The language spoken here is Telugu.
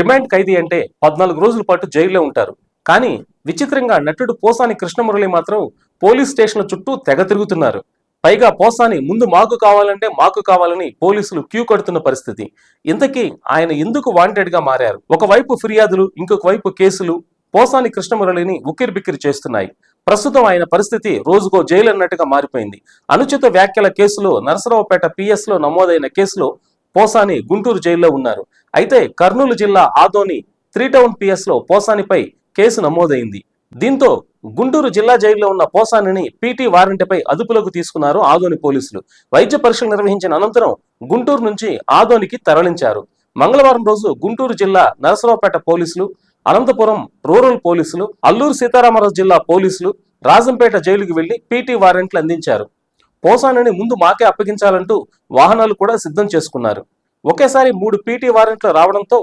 రిమాండ్ ఖైదీ అంటే పద్నాలుగు రోజుల పాటు జైల్లో ఉంటారు. కానీ విచిత్రంగా నటుడు పోసాని కృష్ణమురళి మాత్రం పోలీస్ స్టేషన్ల చుట్టూ తెగ తిరుగుతున్నారు. పైగా పోసాని ముందు మాకు కావాలంటే మాకు కావాలని పోలీసులు క్యూ కడుతున్న పరిస్థితి. ఇంతకీ ఆయన ఎందుకు వాంటెడ్గా మారారు? ఒకవైపు ఫిర్యాదులు ఇంకొక వైపు కేసులు పోసాని కృష్ణమురళిని ఉక్కిరిబిక్కిరి చేస్తున్నాయి. ప్రస్తుతం ఆయన పరిస్థితి రోజుకో జైలు అన్నట్టుగా మారిపోయింది. అనుచిత వ్యాఖ్యల కేసులో నరసరావుపేట పిఎస్లో నమోదైన కేసులో పోసాని గుంటూరు జైల్లో ఉన్నారు. అయితే కర్నూలు జిల్లా ఆదోని త్రీ టౌన్ పిఎస్లో పోసానిపై కేసు నమోదైంది. దీంతో గుంటూరు జిల్లా జైల్లో ఉన్న పోసానిని పీటీ వారెంట్పై అదుపులోకి తీసుకున్నారు ఆదోని పోలీసులు. వైద్య పరీక్షలు నిర్వహించిన అనంతరం గుంటూరు నుంచి ఆదోనికి తరలించారు. మంగళవారం రోజు గుంటూరు జిల్లా నరసరావుపేట పోలీసులు అనంతపురం రూరల్ పోలీసులు అల్లూరు సీతారామరాజు జిల్లా పోలీసులు రాజంపేట జైలుకి వెళ్ళి పీటీ వారెంట్లు అందించారు. పోసానని ముందు మాకే అప్పగించాలంటూ వాహనాలు కూడా సిద్ధం చేసుకున్నారు. ఒకేసారి మూడు పీటీ వారెంట్లు రావడంతో